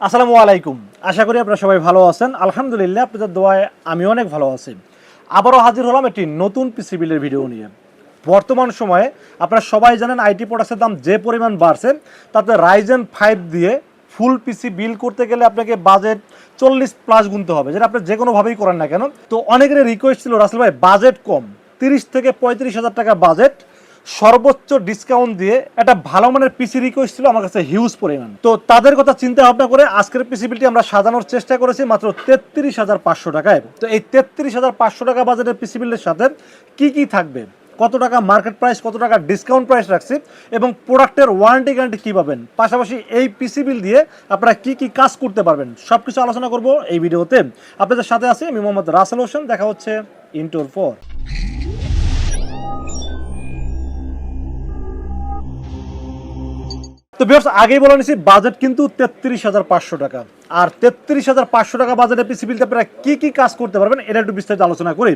আসসালামু আলাইকুম। আশা করি আপনারা সবাই ভালো আছেন। আলহামদুলিল্লাহ, আপনাদের দোয়ায় আমি অনেক ভালো আছি। আবারও হাজির হলাম একটি নতুন পিসি বিলের ভিডিও নিয়ে। বর্তমান সময়ে আপনারা সবাই জানেন আইটি প্রোডাক্টসের দাম যে পরিমাণ বাড়ছে, তাতে রাইজেন ফাইভ দিয়ে ফুল পিসি বিল করতে গেলে আপনাকে বাজেট চল্লিশ প্লাস গুনতে হবে, যেটা আপনি যে কোনোভাবেই করেন না কেন। তো অনেকের রিকোয়েস্ট ছিল, রাসেল ভাই বাজেট কম। তিরিশ থেকে পঁয়ত্রিশ হাজার টাকা বাজেট সর্বোচ্চ ডিসকাউন্ট দিয়ে একটা ভালো মানের পিসি রিকোয়েস্ট ছিল, আমার কাছে হিউজ পরিমাণ। তো তাদের কথা চিন্তা ভাবনা করে আজকের পিসিবিলিটি আমরা সাজানোর চেষ্টা করেছি মাত্র তেত্রিশ হাজার পাঁচশো টাকায়। তো এই তেত্রিশ হাজার পাঁচশো টাকা বাজারের পিসিবিলের সাথে কি কি থাকবে? কত টাকা মার্কেট প্রাইস কত টাকা ডিসকাউন্ট প্রাইস রাখছি এবং প্রোডাক্টের ওয়ারেন্টি গ্যারান্টি কী পাবেন? পাশাপাশি এই পিসি বিল দিয়ে আপনারা কি কি কাজ করতে পারবেন? সব কিছু আলোচনা করব এই ভিডিওতে। আপনাদের সাথে আছি আমি মোহাম্মদ রাসেল হোসেন, দেখা হচ্ছে ইন্টোর ফোর তো বিয়ার্স আগেই বলে নিছি বাজেট কিন্তু তেত্রিশ হাজার পাঁচশো টাকা। আর তেত্রিশ হাজার পাঁচশো টাকা বাজেটে পিসি বিলতে আপনারা কি কি কাজ করতে পারবেন, এটা একটু বিস্তারিত আলোচনা করি।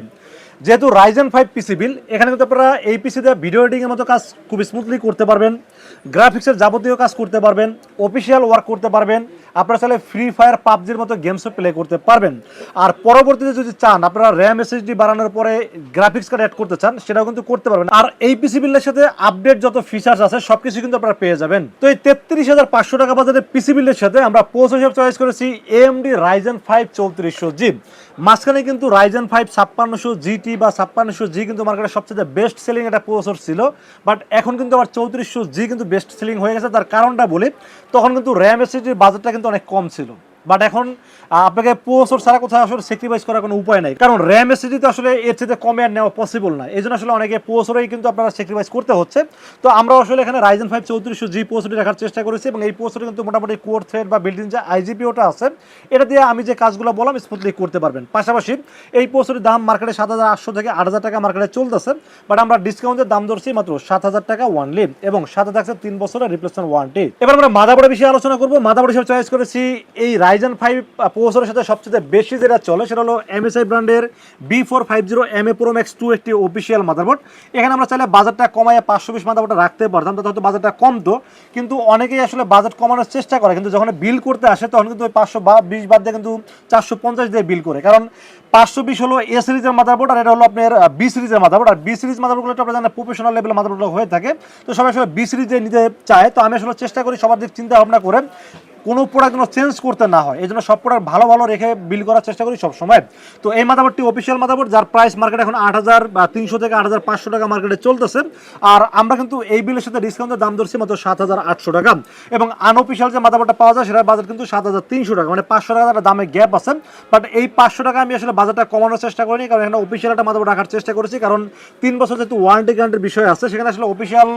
যেহেতু রাইজেন ফাইভ পিসি বিল এখানে কিন্তু আপনারা এই পিসিতে ভিডিও এডিংয়ের মতো কাজ খুব স্মুথলি করতে পারবেন গ্রাফিক্সের যাবতীয় কাজ করতে পারবেন অফিসিয়াল ওয়ার্ক করতে পারবেন, আপনারা চাইলে ফ্রি ফায়ার পাবজির মতো গেমসও প্লে করতে পারবেন। আর পরবর্তীতে যদি চান, আপনারা র্যাম এসএসডি বাড়ানোর পরে গ্রাফিক্স কার্ড অ্যাড করতে চান, সেটাও কিন্তু করতে পারবেন। আর এই পিসি বিলের সাথে আপডেট যত ফিচার্স আছে, সবকিছু কিন্তু আপনারা পেয়ে যাবেন। তো এই তেত্রিশ হাজার পাঁচশো টাকা বাজারের পিসি বিলের সাথে আমরা পোস্ট হিসেবে চয়েস করেছি এএমডি রাইজেন ফাইভ চৌত্রিশশো জি মাঝখানে কিন্তু রাইজেন ফাইভ ছাপ্পান্নশো জিটি বা ছাপ্পান্নশো জি কিন্তু মার্কেটে সবচেয়ে বেস্ট সেলিং একটা প্রসেসর ছিল বাট এখন কিন্তু আবার চৌত্রিশশো জি কিন্তু বেস্ট সেলিং হয়ে গেছে। তার কারণটা বলি, তখন কিন্তু র্যাম এসিটির বাজেটটা কিন্তু অনেক কম ছিল। বাট এখন আপনাকে প্রসেসর ছাড়া কোথাও আসলে স্যাক্রিফাইস করার কোনো উপায় নাই। কারণ র্যাম এসএসডি তো আসলে এর চেয়ে কমে আর নেওয়া পসিবল না। এই জন্য আসলে অনেকে প্রসেসরেই কিন্তু আপনারা স্যাক্রিফাইস করতে হচ্ছে। তো আমরা আসলে এখানে রাইজেন ফাইভ চৌত্রিশশো জি প্রসেসরটি রাখার চেষ্টা করেছি এবং এই প্রসেসরে কিন্তু মোটামুটি কোর থ্রেড বা বিল্ডিং যে আইজিপিওটা আছে, এটা দিয়ে আমি যে কাজগুলো বললাম স্মুথলি করতে পারবেন। পাশাপাশি এই প্রসেসরের দাম মার্কেটে সাত হাজার আটশো থেকে আট হাজার টাকা মার্কেটে চলতেছে। বাট আমরা ডিসকাউন্টের দাম ধরছি মাত্র সাত হাজার টাকা ওয়ানলি এবং সাথে থাকছে তিন বছরের রিপ্লেসমেন্ট ওয়ারেন্টি এবার আমরা মাদাবোর্ডের বিষয়ে আলোচনা করব। মাদাবোর্ড হিসেবে চয়েস করেছি এই রাইজেন ফাইভ প্রসেসরের সাথে সবচেয়ে বেশি যেটা চলে, সেটা হলো এমএসআই ব্র্যান্ডের B four five zero M A pro max two একটি অফিসিয়াল মাদারবোর্ড এখানে আমরা চাইলে বাজারটা কমায় পাঁচশো বিশ মাদারবোর্ডটা রাখতে পারতাম তো হয়তো বাজারটা কমতো। কিন্তু অনেকেই আসলে বাজেট কমানোর চেষ্টা করে, কিন্তু যখন বিল করতে আসে, তখন কিন্তু ওই পাঁচশো বা বিশ বাদ দিয়ে কিন্তু চারশো পঞ্চাশ দিয়ে বিল করে। কারণ পাঁচশো বিশ হলো এ সিরিজের মাদারবোর্ড আর এটা হলো আপনার বি সিরিজের মাদারবোর্ড আর বি সিরিজ মাদারবোর্ডগুলো আপনার জানেন প্রফেশনাল লেভেলের মাদারবোর্ড হয়ে থাকে। তো সবাই আসলে বি সিরিজে নিতে চায়। তো আমি আসলে চেষ্টা করি সবার দিক চিন্তা ভাবনা করে কোনো প্রোডাক্ট যেন চেঞ্জ করতে না হয়, এই জন্য সব প্রোডাক্ট ভালো ভালো রেখে বিল করার চেষ্টা করি সব সময় তো এই মাদাবোর্ডটি অফিসিয়াল মাদাবোর্ড যার প্রাইস মার্কেট এখন আট হাজার বা তিনশো থেকে আট হাজার পাঁচশো টাকা মার্কেটে চলতেছে। আর আমরা কিন্তু এই বিলের সাথে ডিসকাউন্টের দাম ধরছি মাত্র সাত হাজার আটশো টাকা। এবং আনঅফিসিয়াল যে মাদাবোর্ডটা পাওয়া যায়, সেটার বাজার কিন্তু সাত হাজার তিনশো টাকা মানে পাঁচশো টাকা একটা দামে গ্যাপ আছে। বাট এই পাঁচশো টাকা আমি আসলে বাজারটা কমানোর চেষ্টা করিনি, কারণ এখানে অফিসিয়াল একটা মাদাবোর্ড রাখার চেষ্টা করেছি। কারণ তিন বছর যেহেতু ওয়ারেন্টি গ্যারান্টির বিষয় আছে, সেখানে আসলে অফিসিয়াল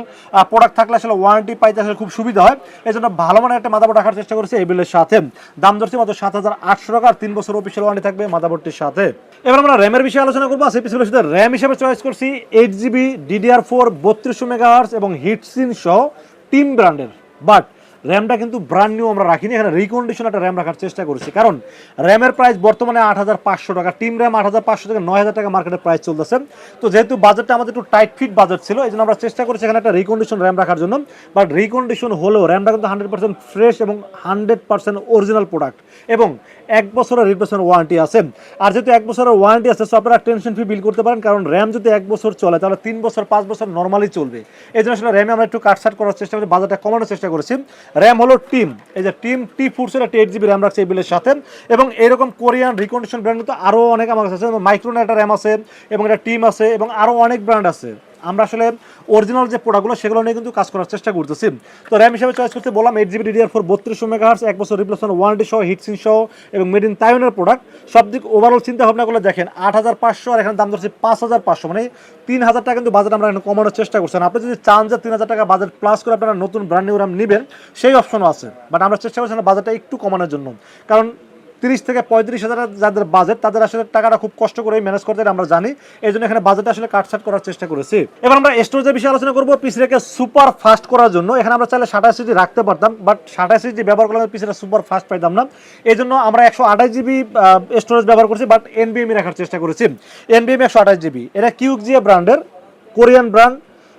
প্রোডাক্ট থাকলে আসলে ওয়ারেন্টি পাইতে আসলে খুব সুবিধা হয়। এই জন্য ভালো মানের একটা মাদাবোর্ড রাখার চেষ্টা করেছি এই বিলের সাথে। দাম ধরছি মাত্র সাত হাজার আটশো টাকা তিন বছর অফিসিয়াল ওয়ারেন্টি থাকবে মাদাবোর্ডটির সাথে। এবার আমরা র্যামের বিষয়ে আলোচনা করব। সেই পিছনে সাথে র্যাম হিসেবে চয়েস করছি এইট জিবি ডিডিআর ফোর বত্রিশশো মেগাহার্স এবং হিটসিন সহ টিম ব্র্যান্ডের বাট র্যামটা কিন্তু ব্র্যান্ড নিউ আমরা রাখিনি। এখানে রিকন্ডিশন একটা র্যাম রাখার চেষ্টা করেছি। কারণ র্যামের প্রাইস বর্তমানে আট হাজার পাঁচশো টাকা। টিম র্যাম আট হাজার পাঁচশো থেকে নয় হাজার টাকা মার্কেটের প্রাইস চলতেছে। তো যেহেতু বাজেটটা আমাদের একটু টাইট ফিট বাজেট ছিল, এই জন্য আমরা চেষ্টা করেছি এখানে একটা রিকন্ডিশন র্যাম রাখার জন্য। বাট রিকন্ডিশন হলেও র্যামটা কিন্তু হান্ড্রেড পার্সেন্ট ফ্রেশ এবং হান্ড্রেড পার্সেন্ট অরিজিনাল প্রোডাক্ট এবং এক বছরের রিপ্লেসমেন্ট ওয়ারেন্টি আছে। আর যেহেতু এক বছরের ওয়ারেন্টি আছে সো আপনারা টেনশন ফ্রি বিল করতে পারেন। কারণ র্যাম যদি এক বছর চলে, তাহলে তিন বছর, পাঁচ বছর নর্মালি চলবে। এই জন্য আসলে র্যামে আমরা একটু কাটসাট করার চেষ্টা করি বাজারটা কমানোর চেষ্টা করেছি। র্যাম হলো টিম। এই যে টিম, টি ফুডসের একটা এইট জিবি র্যাম রাখছে এই বিলের সাথে। এবং এরকম কোরিয়ান রিকন্ডিশন ব্র্যান্ড তো আরও অনেক আমার কাছে আছে। মাইক্রোন একটা র্যাম আছে, এবং একটা টিম আছে, এবং আরও অনেক ব্র্যান্ড আছে। আমরা আসলে অরিজিনাল যে প্রোডাক্টগুলো সেগুলো নিয়ে কিন্তু কাজ করার চেষ্টা করতেছি। তো র্যাম হিসেবে চয়েস করতে বললাম এইট জিবি ডিডিআর ফোর বত্রিশশো মেগাহার্স এক বছর রিপ্লেসমেন্ট ওয়ারেন্টি সহ হিটসিন সহ এবং মেড ইন তাইওয়ানের প্রোডাক্ট সব দিক ওভারঅল চিন্তা ভাবনা করলে দেখেন, আট হাজার পাঁচশো আর এখানে দাম ধরছে পাঁচ হাজার পাঁচশো। মানে তিন হাজার টাকা কিন্তু বাজেট আমরা এখানে কমানোর চেষ্টা করছেন আপনি যদি চান যে তিন হাজার টাকা বাজেট প্লাস করে আপনারা নতুন ব্র্যান্ড নিউ র্যাম নেবেন, সেই অপশনও আছে। বাট আমরা চেষ্টা করছি বাজেটটা একটু কমানোর জন্য। কারণ তিরিশ থেকে পঁয়ত্রিশ হাজার যাদের বাজেট তাদের আসলে টাকাটা খুব কষ্ট করে ম্যানেজ করতে আমরা জানি। এই জন্য এখানে বাজেট আসলে কাটছাট করার চেষ্টা করেছি। এবার আমরা স্টোরেজের বিষয়ে আলোচনা করব পিসিটাকে সুপার ফাস্ট করার জন্য। এখানে আমরা চাইলে সাতাশ জিবি রাখতে পারতাম বাট সাতাশ জিবি ব্যবহার করলে পিসিটা সুপার ফাস্ট পাইতাম না। এই জন্য আমরা একশো আঠাশ জিবি স্টোরেজ ব্যবহার করছি বাট এনবিএমই রাখার চেষ্টা করেছি। এনবিএম একশো আঠাশ জিবি এটা কিউক জিএ ব্র্যান্ডের কোরিয়ান ব্র্যান্ড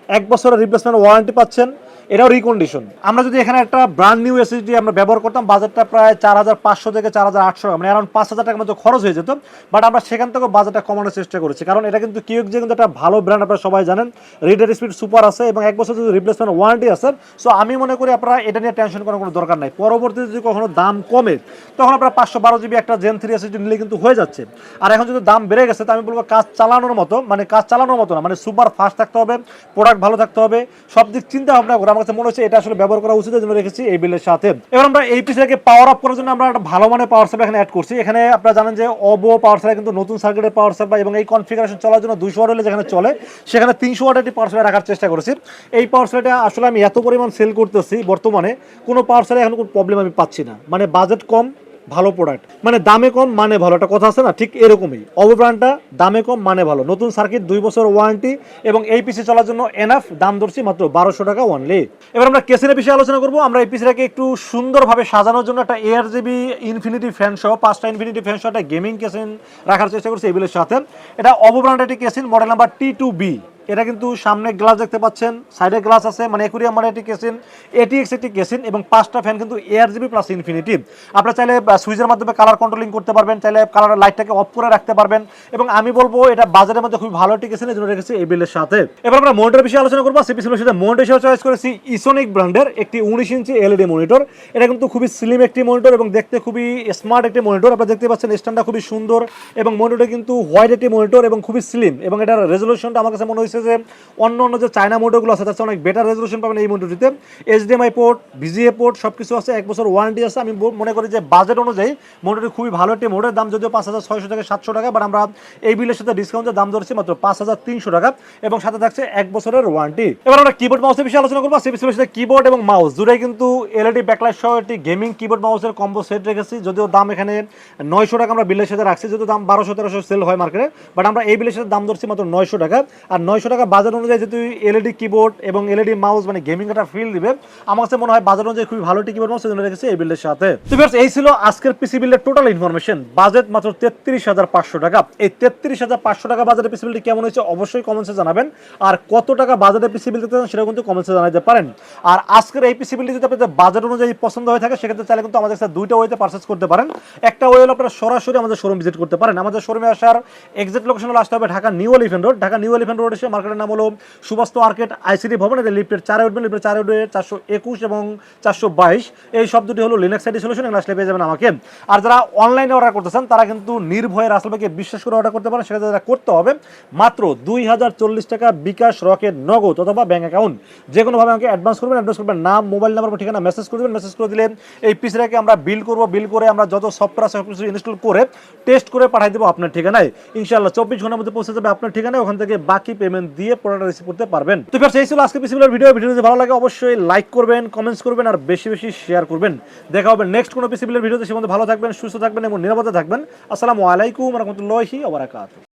এক বছরের রিপ্লেসমেন্ট ওয়ারেন্টি পাচ্ছেন। এটাও রিকন্ডিশন আমরা যদি এখানে একটা ব্র্যান্ড নিউ এসএসডি আমরা ব্যবহার করতাম, বাজারটা প্রায় চার হাজার পাঁচশো থেকে চার হাজার আটশো মানে অ্যারাউন্ড পাঁচ হাজার টাকার মতো খরচ হয়ে যেত। বাট আমরা সেখান থেকে বাজারটা কমানোর চেষ্টা করেছি। কারণ এটা কিন্তু কিউক যে কিন্তু একটা ভালো ব্র্যান্ড আপনারা সবাই জানেন রিডার স্পিড সুপার আছে এবং এক বছর যদি রিপ্লেসমেন্ট ওয়ারেন্টি আছে সো আমি মনে করি আপনারা এটা নিয়ে টেনশন করার কোনো দরকার নাই। পরবর্তীতে যদি কখনো দাম কমে, তখন আপনারা পাঁচশো বারো জিবি একটা জেন থ্রি এসএসডি নিলে কিন্তু হয়ে যাচ্ছে। আর এখন যদি দাম বেড়ে গেছে, তো আমি বলব কাজ চালানোর মতো মানে কাজ চালানোর মতো না মানে সুপার ফাস্ট থাকতে হবে প্রোডাক্ট ভালো থাকতে হবে সব দিক চিন্তা ভাবনা করে আমার কাছে মনে হচ্ছে এটা আসলে ব্যবহার করা উচিত জন্য রেখেছি এই বিলের সাথে। এবার আমরা এই পিসিটাকে পাওয়ার আপ করার জন্য আমরা একটা ভালো মানের পাওয়ার সাপ্লাই এখানে অ্যাড করছি। এখানে আপনারা জানেন যে অবো পাওয়ার সাপ্লাই কিন্তু নতুন সার্কিটের পাওয়ার সাপ্লাই এবং এই কনফিগারেশন চলার জন্য দুশো ওয়াট হলে যেখানে চলে, সেখানে তিনশো ওয়াট একটি পাওয়ার সাপ্লাই রাখার চেষ্টা করেছি। এই পাওয়ার সাপ্লাইটা আসলে আমি এত পরিমাণ সেল করতেছি বর্তমানে, কোনো পাওয়ার সাপ্লাই এখন কোনো প্রবলেম আমি পাচ্ছি না। মানে বাজেট কম ভালো প্রোডাক্ট মানে দামে কম মানে ভালো। একটা কথা আছে না, ঠিক এরকমই। অবো ব্র্যান্ডটা দামে কম মানে ভালো। নতুন সার্কিট দুই বছর ওয়ারেন্টি এবং এই পিসি চলার জন্য এনাফ দাম ধরছি মাত্র বারোশো টাকা ওয়ানলি এবার আমরা কেসিনের বিষয়ে আলোচনা করব। আমরা এই পিসিটাকে একটু সুন্দরভাবে সাজানোর জন্য একটা এয়ার জিবি ইনফিনিটি ফ্যান সহ, পাঁচটা ইনফিনিটি ফ্যান সহ একটা গেমিং কেসিন রাখার চেষ্টা করছি এই বিলের সাথে। এটা অবো ব্র্যান্ডের একটি casing model number T two B এটা কিন্তু সামনে গ্লাস দেখতে পাচ্ছেন সাইডে গ্লাস আছে মানে একুরিয়াম মানে একটি কেসিন এটিএক্স একটি কেসিন এবং পাঁচটা ফ্যান কিন্তু এয়ার জিবি প্লাস ইনফিনিটি আপনারা চাইলে সুইচের মাধ্যমে কালার কন্ট্রোলিং করতে পারবেন, চাইলে কালার লাইটটাকে অফ করে রাখতে পারবেন এবং আমি বলব এটা বাজারের মধ্যে খুব ভালো একটি কেসিন জন্য রেখেছি এই বিলের সাথে। এবার আমরা মনিটর বিষয়ে আলোচনা করব সিপিসির সাথে মনিটর হিসেবে চয়েস করেছি ইসোনিক ব্র্যান্ডের একটি উনিশ ইঞ্চি এলইডি মনিটর এটা কিন্তু খুবই স্লিম একটি মনিটর এবং দেখতে খুবই স্মার্ট একটি মনিটর আপনারা দেখতে পাচ্ছেন স্ট্যান্ডটা খুবই সুন্দর এবং মনিটর কিন্তু হোয়াইট একটি মনিটর এবং খুবই স্লিম এবং এটার রেজলিউশনটা আমার কাছে মনে হয়েছে যে অন্য অন্য যে চায়না মোটরগুলো আছে, তার অনেক বেটার রেজলিউশন পাবেন এই মোটরটিতে এইচডিএমআই পোর্ট ভিজিএ পোর্ট সব কিছু আছে, এক বছর ওয়ারেন্টি আছে। আমি মনে করি যে বাজেট অনুযায়ী মোটরটি খুবই ভালো একটি মোটরের দাম যদিও পাঁচ হাজার ছয়শো থেকে সাতশো টাকা বাট আমরা এই বিলের সাথে ডিসকাউন্টের দাম ধরছি মাত্র পাঁচ হাজার তিনশো টাকা এবং সাথে থাকছে এক বছরের ওয়ারেন্টি এবার আমরা কিবোর্ড মাউসের বিষয়ে আলোচনা করব। সেই বিষয়ের সাথে কিবোর্ড এবং মাউস দুটাই কিন্তু এলইডি ব্যাকলাইট সহ একটি গেমিং কিবোর্ড মাউসের কম্বো সেট রেখেছি। যদিও দাম এখানে নয়শো টাকা আমরা বিলের সাথে রাখছি যদিও দাম বারোশো তেরোশো সেল হয় মার্কেটে বাট আমরা এই বিলের সাথে দাম ধরছি মাত্র নয়শো টাকা। আর নয়শো টাকা বাজার অনুযায়ী যেহেতু এলইডি কিবোর্ড এবং এলইডি মাউস মানে গেমিং একটা ফিল দিবে, আমার কাছে মনে হয় বাজার অনুযায়ী খুবই ভালো একটি কিবোর্ড মাউস সেজন্য রেখেছি এই বিলের সাথে। এই ছিল আজকের পিসি বিলের টোটাল ইনফরমেশন বাজেট মাত্র তেত্রিশ হাজার পাঁচশো টাকা। এই তেত্রিশ হাজার পাঁচশো টাকা বাজারে পিসি বিলটি কেমন হয়েছে অবশ্যই কমেন্টসে জানাবেন। আর কত টাকা বাজারে পিসি বিল দিতে চান সেটা কিন্তু কমেন্টসে জানাতে পারেন। আর আজকের এই পিসি বিলটি যদি আপনাদের বাজার অনুযায়ী পছন্দ হয়ে থাকে, সেক্ষেত্রে চাইলে কিন্তু আমাদের কাছে দুইটা ওয়েতে পারচেস করতে পারেন। একটা ওয়ে হলো আপনারা সরাসরি আমাদের শোরুম ভিজিট করতে পারেন। আমাদের শোরুমে আসার এক্সাক্ট লোকেশন হলো আসতে হবে Dhaka New Elephant Road Dhaka New Elephant Road এসে মার্কেটের নাম হলো সুবাস্ত আর্কেট আইসিডি ভবন, এদের লিফটের চারে উঠবেন, লিফটের চারে উঠবে চারশো একুশ এবং চারশো বাইশ। এই শব্দটি হলো লিনাক্স আইডি সলিউশন এগুলো আসলে পেয়ে যাবেন আমাকে। আর যারা অনলাইনে অর্ডার করতেছেন, তারা কিন্তু নির্ভয়ে রাসেল ভাইকে বিশ্বাস করে অর্ডার করতে পারেন, সেটা যারা করতে হবে। মাত্র দুই হাজার চল্লিশ টাকা বিকাশ রকেট নগদ অথবা ব্যাঙ্ক অ্যাকাউন্ট যে কোনোভাবে আমাকে অ্যাডভান্স করবেন অ্যাডভান্স করবেন নাম মোবাইল নাম্বার ঠিকানা মেসেজ করে দেবেন। মেসেজ করে দিলে এই পিসটাকে আমরা বিল করব বিল করে আমরা যত সফটওয়্যার সব কিছু ইনস্টল করে টেস্ট করে পাঠিয়ে দেবো আপনার ঠিকানায়। ইনশাআল্লাহ চব্বিশ ঘণ্টার মধ্যে পৌঁছে যাবে আপনার ঠিকানায়, ওখান থেকে বাকি পেমেন্ট দিয়ে পণ্যটা রিসিভ করতে পারবেন। তো ফ্রেন্ডস এই ছিল আজকে পিসিবিলের ভিডিও। ভিডিও যদি ভালো লাগে, অবশ্যই লাইক করবেন কমেন্টস করবেন, আর বেশি বেশি শেয়ার করবেন। দেখা হবে নেক্সট কোনো পিসিবিলের ভিডিওতে। সে মধ্যে ভালো থাকবেন, সুস্থ থাকবেন এবং নিরাপদে থাকবেন। আসসালামু আলাইকুম রহমতুল্লাহি ওবরাকাতুহু